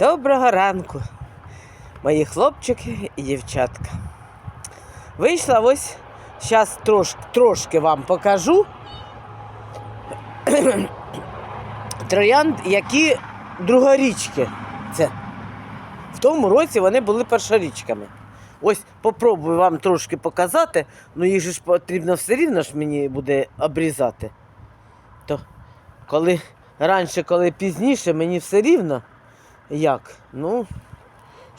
Доброго ранку, мої хлопчики і дівчатка. Вийшла ось, зараз трош, трошки вам покажу. Троянд, які другорічки. Це. В тому році вони були першорічками. Ось попробую вам трошки показати, ну їх же ж потрібно все рівно ж мені буде обрізати. То коли раніше, коли пізніше, мені все рівно. Як? Ну,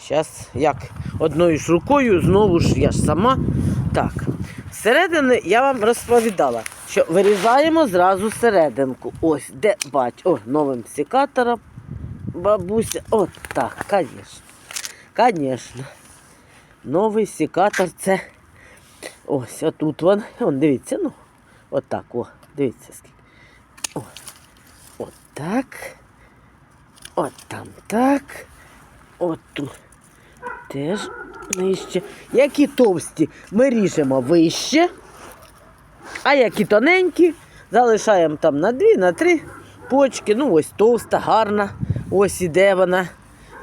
зараз як одною ж рукою, знову ж я ж сама. Так. Зсередини я вам розповідала, що вирізаємо зразу серединку. Ось, де бач, о, новим секатором. Бабуся. От так, звісно. Звісно. Новий секатор це. Ось, отут вон. Вон, дивіться, ну. Отак, о, дивіться скільки. О, от так. От там так. От тут теж нижче. Які товсті ми ріжемо вище, а які тоненькі, залишаємо там на дві, на три почки. Ну, ось товста, гарна. Ось іде вона.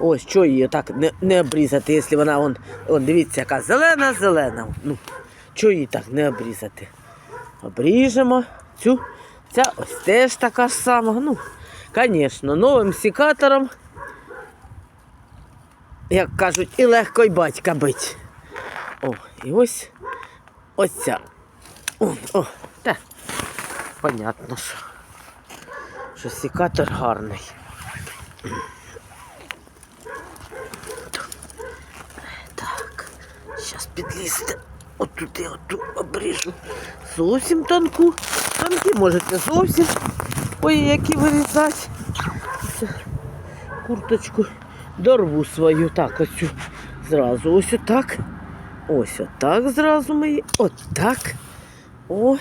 Ось що її так не, не обрізати, якщо вона он, он, дивіться, яка зелена, зелена. Ну, що її так не обрізати? Обріжемо цю. Ця ось теж така ж сама. Ну, звісно, новим секатором, як кажуть, і легко й батька бить. О, і ось ось ця. О, о, та, понятно, що, що секатор гарний. Так, зараз підлізти. Отуди, оту обріжу. Зовсім тонку. Тонкі можете зовсім. Ой, які вирізати. Курточку дорву свою. Так, ось цю зразу. Ось отак. Ось отак зразу ми. її- Отак. О.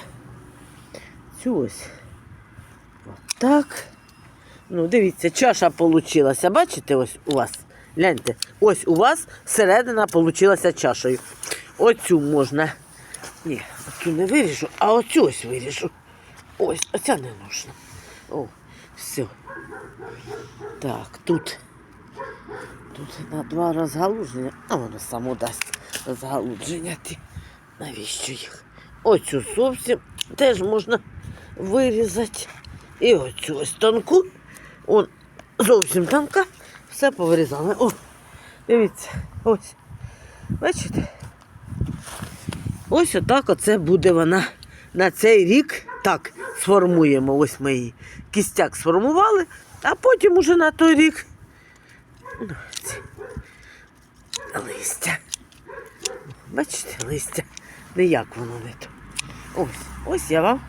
Цю ось. Отак. Ну, дивіться, чаша получилася. Бачите, ось у вас. Гляньте, ось у вас середина получилася чашею. Оцю можна. Ні, оцю не виріжу, а оцю ось виріжу. Ось, оця не нужна. О, все. Так, тут. Тут на два розгалудження, а воно само дасть розгалудження. Ті. Навіщо їх? Оцю зовсім теж можна вирізати. І оцю ось тонку. Он зовсім тонка. Все повирізали. О, дивіться, ось. Бачите? Ось отак оце буде вона на цей рік. Так, сформуємо. Ось ми її кістяк сформували, а потім уже на той рік. Ну, листя. Бачите, листя. Ніяк воно не то. Ось, ось я вам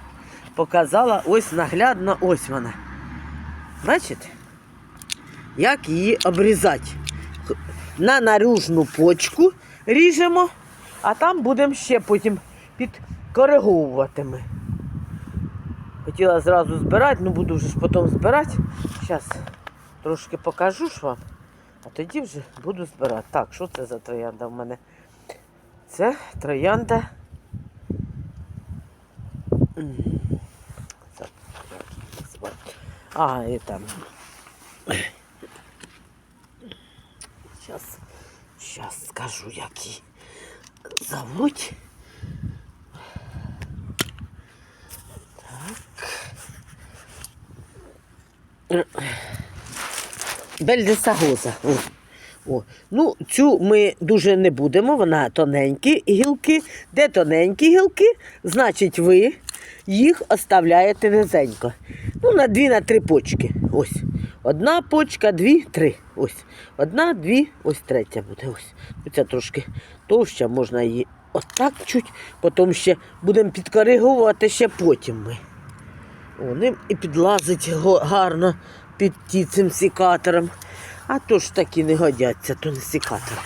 показала ось наглядно, ось вона. Бачите? Як її обрізати? На наружну почку ріжемо, а там будемо ще потім підкориговувати ми. Хотіла зразу збирати, ну буду вже ж потім збирати. Зараз трошки покажу ж вам, а тоді вже буду збирати. Так, що це за троянда в мене? Це троянда. А, і там. Сейчас, сейчас скажу, як її зовуть. Бельдесагоза. О. О. Ну, цю ми дуже не будемо, вона тоненькі гілки. Де тоненькі гілки, значить ви їх оставляєте низенько. Ну, на дві, на три почки. Ось. Одна почка, дві, три. Ось. Одна, дві, ось третя буде. Ось. Оця трошки товща, можна її отак чуть, потім ще будемо підкориговувати ще потім ми. О, ним і підлазить гарно під ті цим секатором. А то ж такі не годяться, то не секатор.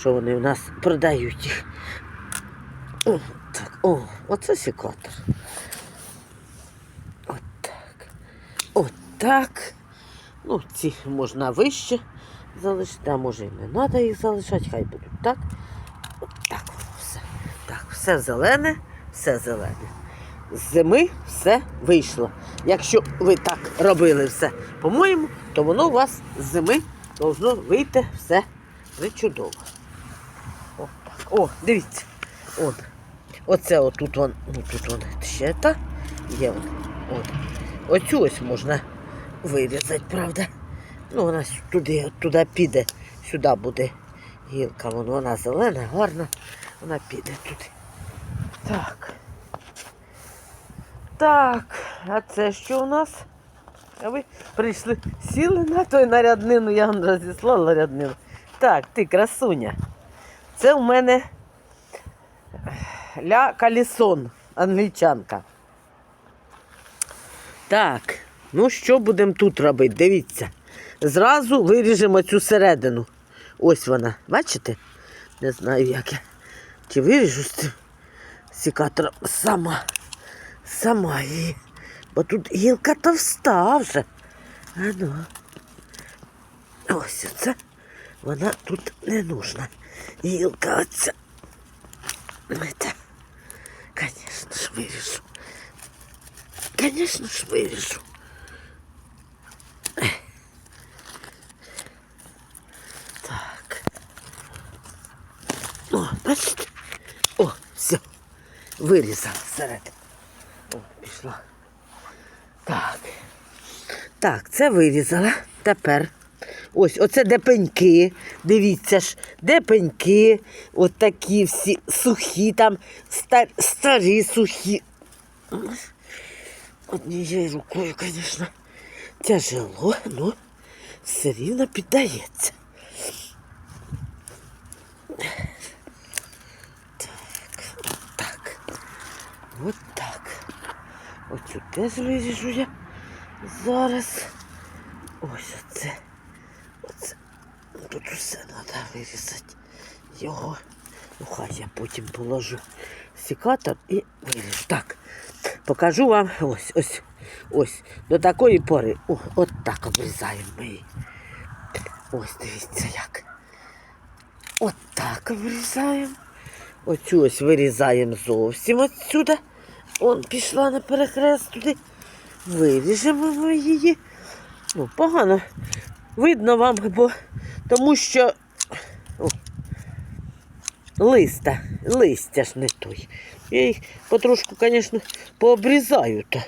Що вони в нас продають їх. О, так, о, оце секатор. От так. От так. Ну, ці можна вище залишити, а може і не треба їх залишати, хай будуть так. От так воно все. Так, все зелене, все зелене. З зими все вийшло. Якщо ви так робили все, по-моєму, то воно у вас з зими должно вийти все причудово. О. О, дивіться. От. Оце отут вон, ну тут вон ще та є вон. От. Оцю ось можна вирізати, правда. Ну, вона туди, туди піде, сюди буде гілка. Вон, вона зелена, гарна, вона піде туди. Так. Так, а це що у нас? А ви прийшли, сіли на той наряднину, я вам розіслала ряднину. Так, ти красуня. Це у мене ля Калісон, англічанка. Так, ну що будемо тут робити? Дивіться. Зразу виріжемо цю середину. Ось вона. Бачите? Не знаю, як я. Чи виріжу з цим секатором сама. Сама її. Бо тут гілка товста вже. А ну. Ось оце. Вона тут не нужна. Гілка оця. Это, конечно ж, виріжу. Конечно ж, виріжу. Так. О, бачите? О, все. Вирізав всередину. О, пішла. Так. Так, це вирізала. Тепер. Ось, оце де пеньки. Дивіться ж, де пеньки. От такі всі сухі, там стар, старі сухі. Однією рукою, звісно, тяжело, але все рівно піддається. Так, так. От так. Оцю теж виріжу я зараз. Ось оце. Оце. Тут усе треба вирізати. Його. Ну хай я потім положу секатор і виріжу. Так. Покажу вам ось, ось, ось. До такої пори. О, от так обрізаємо ми її. Ось дивіться як. От так обрізаємо. Оцю ось вирізаємо зовсім отсюди. Он пішла на перехрест туди. Виріжемо ми її. Ну, погано. Видно вам, бо тому що о, листа, листя ж не той. Я їх потрошку, звісно, пообрізаю то,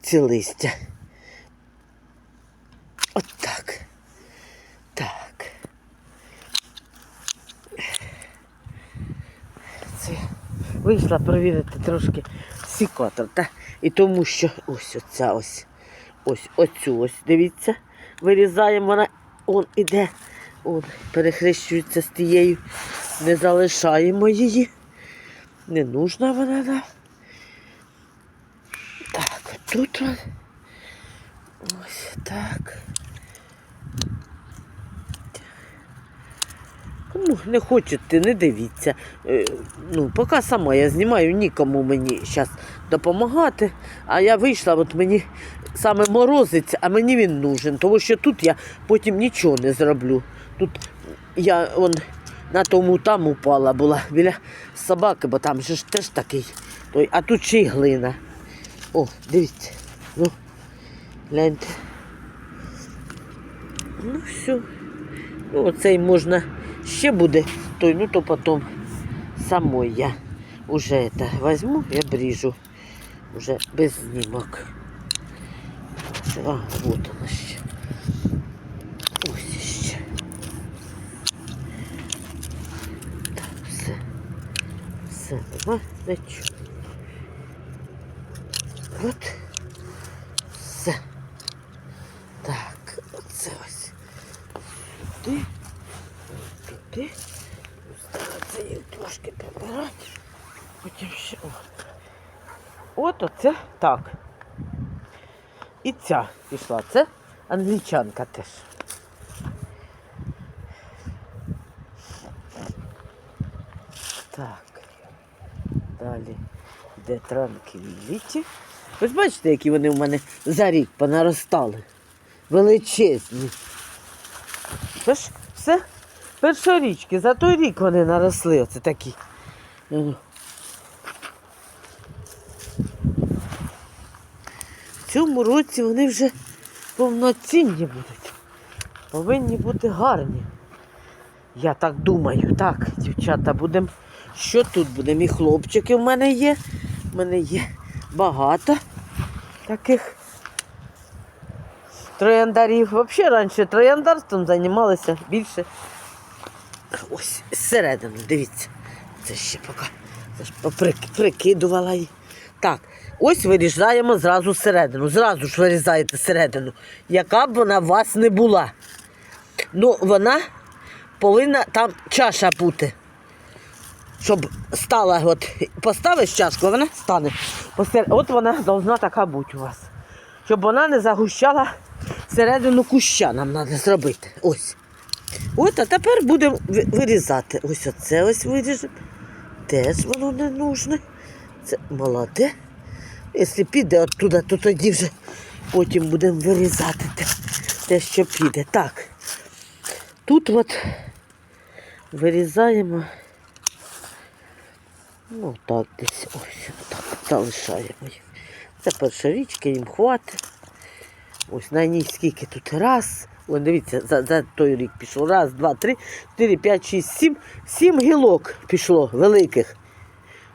ці листя. От так. Так. Це вийшла перевірити трошки секатор. Та? І тому що ось оця ось. Ось оцю ось, дивіться, вирізаємо, вона он іде, он перехрещується з тією, не залишаємо її. Не нужна вона нам. Так, отут. Ось так. Кому не хочете, не дивіться. Е, Ну, поки сама я знімаю, нікому мені зараз допомагати. А я вийшла, от мені саме морозець, а мені він нужен, тому що тут я потім нічого не зроблю. Тут я он, на тому там упала була біля собаки, бо там же ж теж такий. Той, а тут ще й глина. О, дивіться. Ну, гляньте. Ну, все. Ну, оцей можна ще буде той, ну то потім самой я уже это возьму и обрежу. Уже без знімок. Це, А, вот вона ще. Ось ще. Так, все. Все, нема нічого. От. Все. Так, оце ось. Туди. Туди. Трошки прибирати. Потім ще. От оце так. І ця пішла. Це англічанка теж. Так. Далі йде транквіліті. Ви ж бачите, які вони в мене за рік понаростали. Величезні. Це ж все першорічки. За той рік вони наросли. Оце такі. В цьому році вони вже повноцінні будуть. повинні бути гарні. Я так думаю. Так, дівчата, будемо. Що тут будемо? І хлопчики в мене є. В мене є багато таких трояндарів. Взагалі раніше трояндарством займалися більше. Ось зсередини, дивіться. Це ще поки це прикидувала її. Так, ось вирізаємо зразу середину. Зразу ж вирізаєте середину, яка б вона у вас не була. Ну, вона повинна там чаша бути. Щоб стала, от поставиш чашку, вона стане. От вона повинна така бути у вас. Щоб вона не загущала середину куща, нам треба зробити. Ось. От, а тепер будемо вирізати. Ось оце ось виріжемо. Теж воно не нужне. Це молоде. Якщо піде оттуда, то тоді вже потім будемо вирізати те, те, що піде. Так. Тут от вирізаємо. Ну так десь ось так залишаємо їх. Це перша їм хватить. Ось на ній скільки тут раз. Ось дивіться, за, за той рік пішло. Раз, два, три, чотири, п'ять, шість, сім. Сім гілок пішло великих.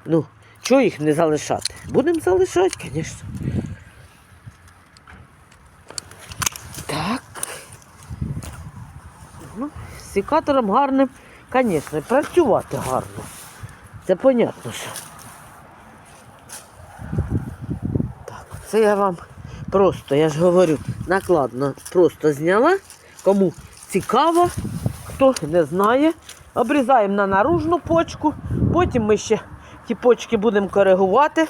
Ну, чого їх не залишати? Будемо залишати, звісно. Так. Ну, секатором гарним, звісно, працювати гарно. Це понятно, що. Так, це я вам просто, я ж говорю, накладно просто зняла. Кому цікаво, хто не знає. Обрізаємо на наружну почку, потім ми ще ті почки будемо коригувати,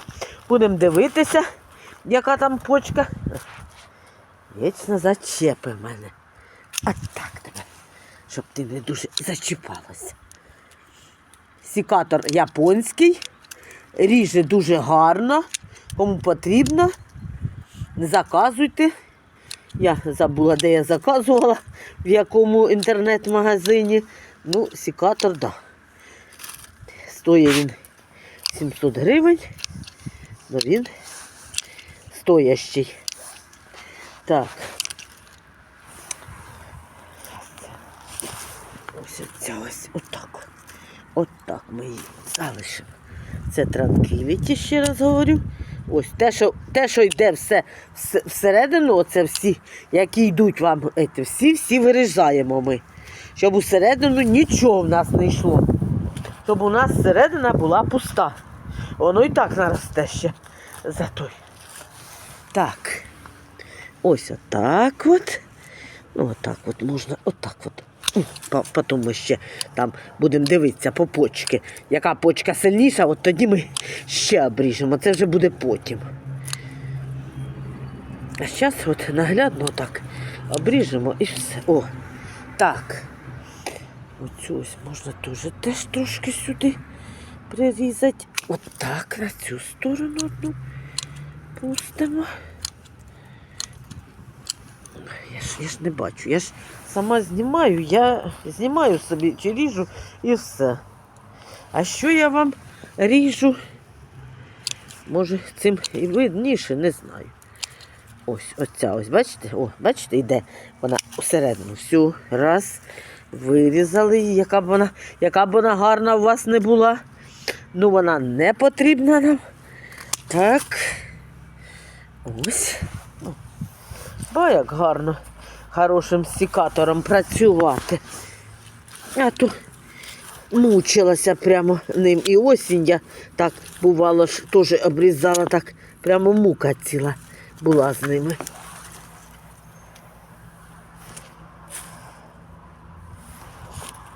будемо дивитися, яка там почка. Вічно зачепи в мене. А так тебе, щоб ти не дуже зачіпалася. Сікатор японський, ріже дуже гарно. Кому потрібно, заказуйте. Я забула, де я заказувала, в якому інтернет-магазині. Ну, сікатор, да. Стоїть він 700 гривень. Ну він стоящий. Так. Ось ця ось отак. от. Отак ми її залишимо. Це транквіліті, ще раз говорю. Ось те, що, те, що йде все всередину, оце всі, які йдуть вам, ете, всі, всі вирізаємо ми. Щоб усередину нічого в нас не йшло. Щоб у нас середина була пуста. Воно і так наросте ще за той. Так. Ось отак от. Ну, отак от можна, отак от. Потім ще там будемо дивитися по почки. Яка почка сильніша, от тоді ми ще обріжемо. Це вже буде потім. А зараз от наглядно так обріжемо і все. О, так. Оцю ось можна теж теж трошки сюди прирізати. От так, на цю сторону одну пустимо. Я ж, я ж не бачу. Я ж сама знімаю, я знімаю собі чи ріжу і все. А що я вам ріжу? Може, цим і видніше, не знаю. Ось, оця ось, бачите? О, бачите, йде вона всередину. Всю, раз, вирізали її, яка б вона, яка б вона гарна у вас не була. Ну, вона не потрібна нам. Так. Ось. Ба, як гарно хорошим сікатором працювати. А то мучилася прямо ним. І осінь я так бувало ж теж обрізала, так прямо мука ціла була з ними.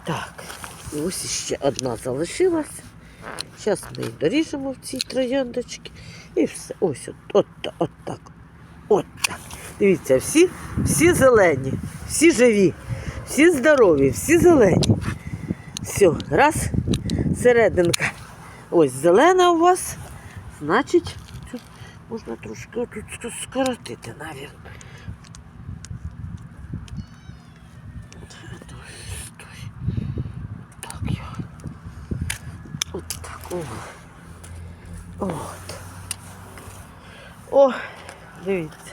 Так, ось іще одна залишилась. Зараз ми її доріжемо в ці трояндочки. І все. Ось от, от, от так. От так. Дивіться, всі, всі зелені, всі живі, всі здорові, всі зелені. Все, раз, серединка. Ось зелена у вас. Значить, можна трошки тут скоротити, навіть. О. От. О, дивіться.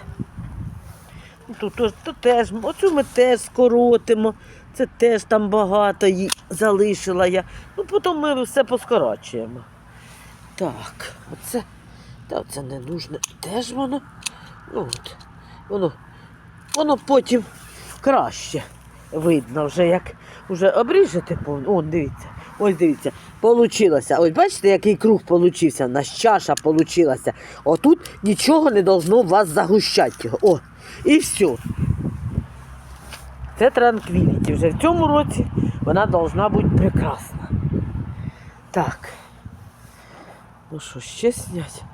Тут ось, то теж, оцю ми теж скоротимо. Це теж там багато їй залишила я. Ну, потім ми все поскорочуємо. Так, оце, та це не нужне. Теж воно. Ну, от, воно, воно потім краще видно вже, як вже обріжете повно. О, дивіться. Ось дивіться, получилося. Ось бачите, який круг получився, у нас чаша получилася. Отут нічого не должно вас загущати. О, і все. Це транквіліті. Вже в цьому році вона должна бути прекрасна. Так. Ну що, ще снять?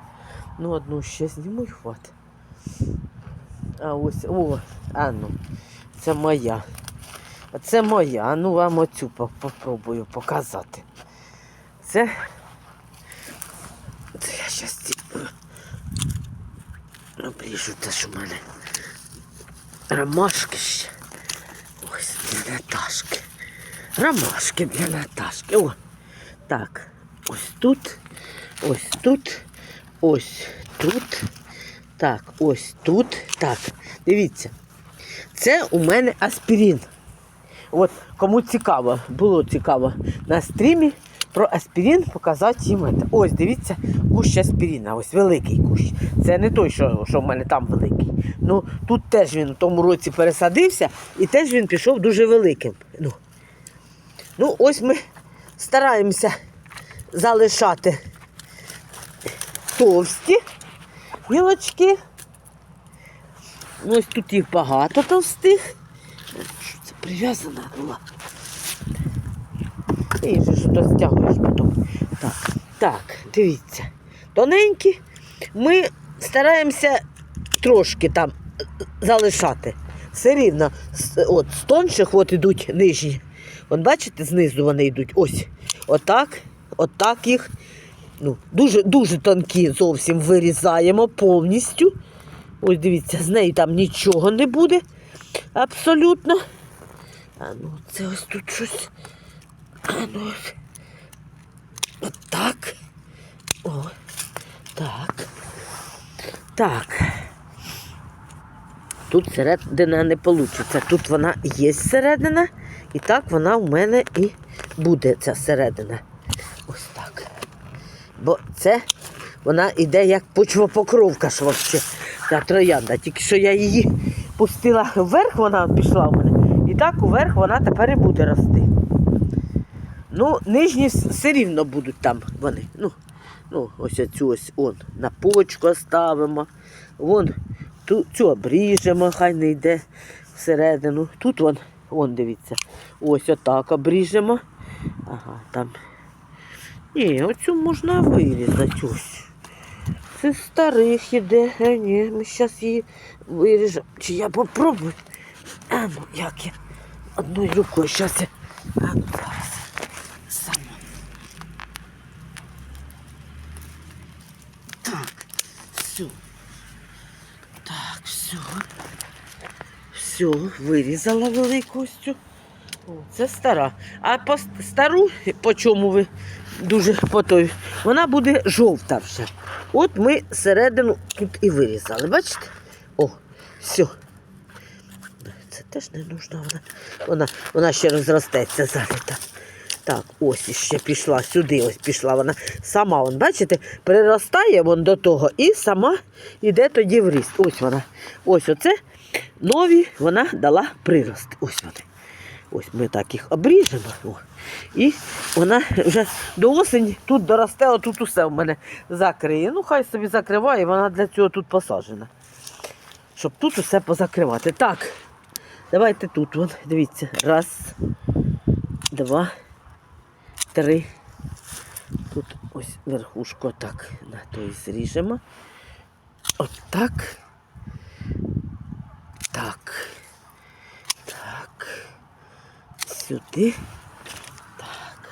Ну, одну ще зніму і хватить. А ось, о, а ну, це моя. А Це моя. А ну вам оцю по- попробую показати. Це. Це я щас ці... обріжу те, що в мене. Ромашки ще. Ось для Наташки. Ромашки для Наташки. О. Так. Ось тут. Ось тут. Ось тут. Так, ось тут. Так. Дивіться. Це у мене аспірин. От кому цікаво, було цікаво на стрімі про аспірин показати їм. це. Ось дивіться, кущ аспірина, ось великий кущ. Це не той, що, що в мене там великий. Ну тут теж він у тому році пересадився і теж він пішов дуже великим. Ну, ну ось ми стараємося залишати товсті гілочки. Ну, Ось тут їх багато товстих. Що це прив'язана була? І же ж розтягуєш потім. Так, так, дивіться. Тоненькі. Ми стараємося трошки там залишати. Все рівно. От, з тонших от ідуть нижні. От бачите, знизу вони йдуть. Ось. Отак. Отак їх. Ну, дуже, дуже тонкі зовсім вирізаємо повністю. Ось дивіться, з неї там нічого не буде. Абсолютно. А ну, це ось тут щось. Ну. От так. О. Так. Так. Тут середина не вийде. Тут вона є середина, і так вона у мене і буде ця середина. Ось так. Бо це вона йде як почвопокровка вообще. Ця троянда. Тільки що я її пустила вверх, вона пішла в мене. І так уверх вона тепер і буде рости. Ну, нижні все рівно будуть там вони. Ну, ну ось цю ось он на почку ставимо. Вон ту, цю обріжемо, хай не йде всередину. Тут вон, вон дивіться, ось отак обріжемо. Ага, там. Ні, оцю можна вирізати ось. Це старих іде. А ні, ми зараз її виріжемо. Чи я попробую? А ну, як я? Одною рукою зараз я. А ну зараз. Сама. Так, все. Так, все. Все, вирізала велику. О, це стара. А по стару, по чому ви дуже по той, вона буде жовта вже. От ми середину тут і вирізали. Бачите? О, все. Це теж не нужно. Вона, вона, вона ще розростеться заліта. Так, ось іще пішла сюди, ось пішла вона. Сама, вон, бачите, переростає вон до того і сама йде тоді в ріст. Ось вона. Ось оце нові вона дала прирост. Ось вони. Ось ми так їх обріжемо. О. І вона вже до осені тут доросте, отут усе в мене закриє. Ну, хай собі закриває, вона для цього тут посаджена. Щоб тут усе позакривати. Так, давайте тут. Вон, дивіться. Раз, два, три. Тут ось верхушку отак на той зріжемо. Отак. Так. Так. Сюди. Так.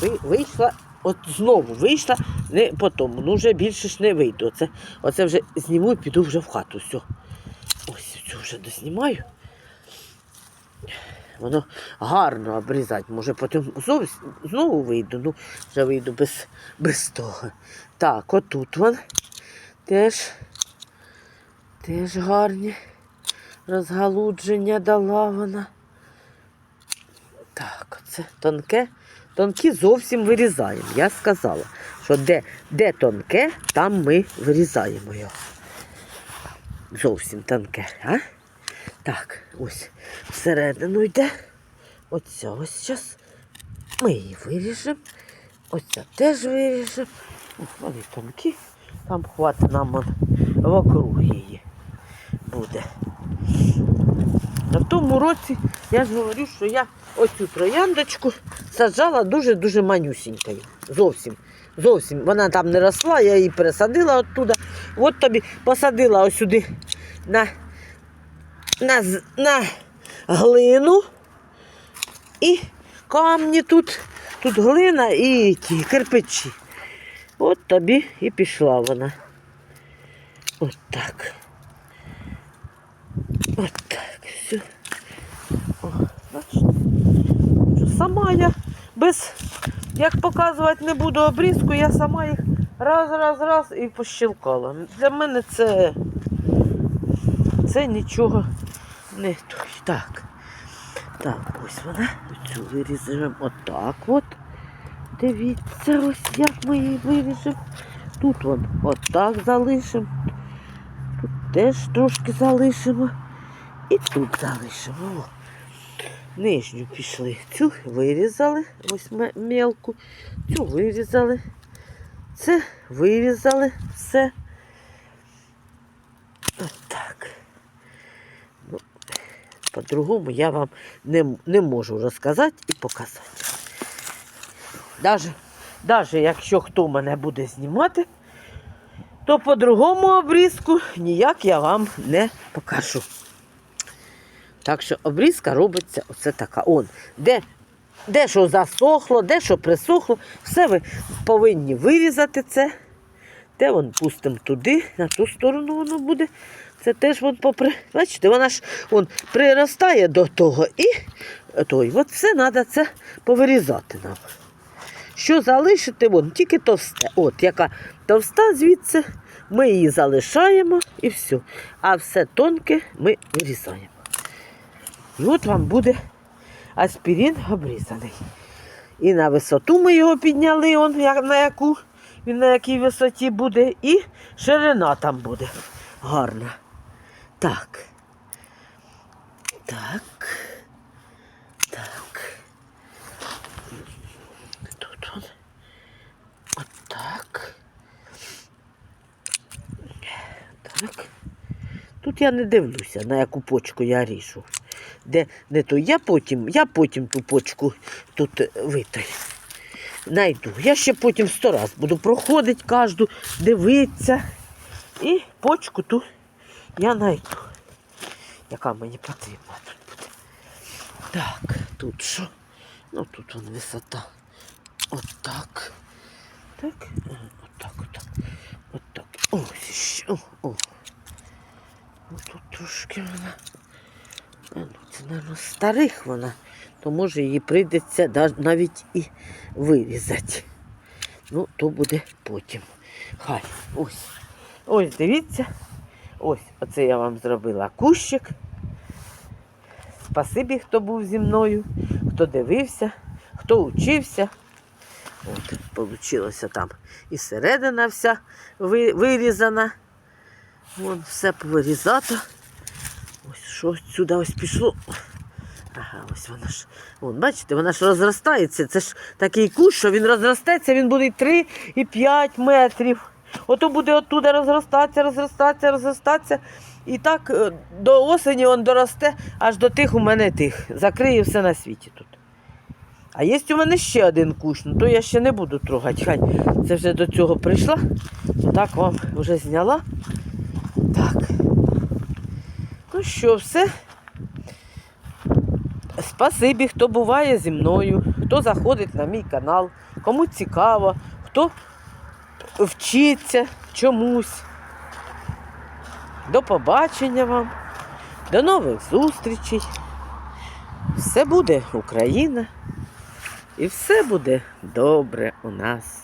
Ви, вийшла, от знову вийшла, не по тому. Ну вже більше ж не вийду. Оце, оце вже зніму і піду вже в хату. Все. Ось цю вже доснімаю. Воно гарно обрізати. Може потім зовсім знову вийду. Ну, вже вийду без, без того. Так, отут вон теж. Теж гарні. Розгалудження дала вона. Так, це тонке. Тонкі зовсім вирізаємо. Я сказала, що де, де тонке, там ми вирізаємо його. Зовсім тонке, а? Так, ось всередину йде. Оця ось зараз. Ми її виріжемо. Оця теж виріжемо. Вони тонкі. Там хватить нам он вокруг її буде. На тому році я ж говорю, що я оцю трояндочку саджала дуже-дуже манюсінькою. Зовсім. Зовсім. Вона там не росла, я її пересадила оттуда. От тобі посадила ось сюди на, на, на глину і камні тут. Тут глина і ті кирпичі. От тобі і пішла вона. От так. От так. Все. О? Сама я без, як показувати не буду обрізку, я сама їх раз, раз, раз і пощелкала. Для мене це, це нічого не той. Так. Так, ось вона. Цю вирізаємо отак от. Дивіться, ось як ми її виріжемо. Тут вон отак залишимо. Тут теж трошки залишимо. І тут залишимо. О. Нижню пішли. Цю вирізали, ось ме- мелку. Цю вирізали. Це вирізали все. Отак. Ну, по-другому я вам не, не можу розказати і показати. Даже якщо хто мене буде знімати, то по другому обрізку ніяк я вам не покажу. Так що обрізка робиться оце така. Он, де, де що засохло, де що присохло, все ви повинні вирізати це. Те вон пустимо туди, на ту сторону воно буде. Це теж вон попри. Бачите, вона ж вон приростає до того і той. От все треба це повирізати нам. Що залишити, вон тільки товсте. От яка товста звідси, ми її залишаємо і все. А все тонке ми вирізаємо. І от вам буде аспірин обрізаний. І на висоту ми його підняли, он, на яку він на якій висоті буде, і ширина там буде гарна. Так. Так. Так. Тут он. Отак. Так. Тут я не дивлюся, на яку почку я ріжу. Де не то. Я потім, я потім ту почку тут е, витраю. Найду. Я ще потім сто раз буду проходити кожну, дивитися. І почку ту я знайду. Яка мені потрібна тут буде. Так, тут що? Ну тут вон висота. Отак. Так. е, Отак, отак. Отак. Ось ще. О, о. Тут трошки вона. Ну, це, мабуть, старих вона, то може її прийдеться навіть і вирізати. Ну, то буде потім. Хай. Ось. Ось, дивіться. Ось, оце я вам зробила кущик. Спасибі, хто був зі мною, хто дивився, хто учився. От, получилося там і середина вся вирізана. Вон все повирізато. Ось що сюди ось пішло. Ага, ось вона ж. Вон, бачите, вона ж розростається. Це ж такий кущ, що він розростеться, він буде і 3, і 5 метрів. Ото буде оттуда розростатися, розростатися, розростатися. І так е, до осені він доросте аж до тих у мене тих. Закриє все на світі тут. А є у мене ще один кущ, ну то я ще не буду трогати. Хай це вже до цього прийшла. Так вам вже зняла. Так. Ну що, все. Спасибі, хто буває зі мною, хто заходить на мій канал, кому цікаво, хто вчиться чомусь. До побачення вам, до нових зустрічей. Все буде Україна і все буде добре у нас.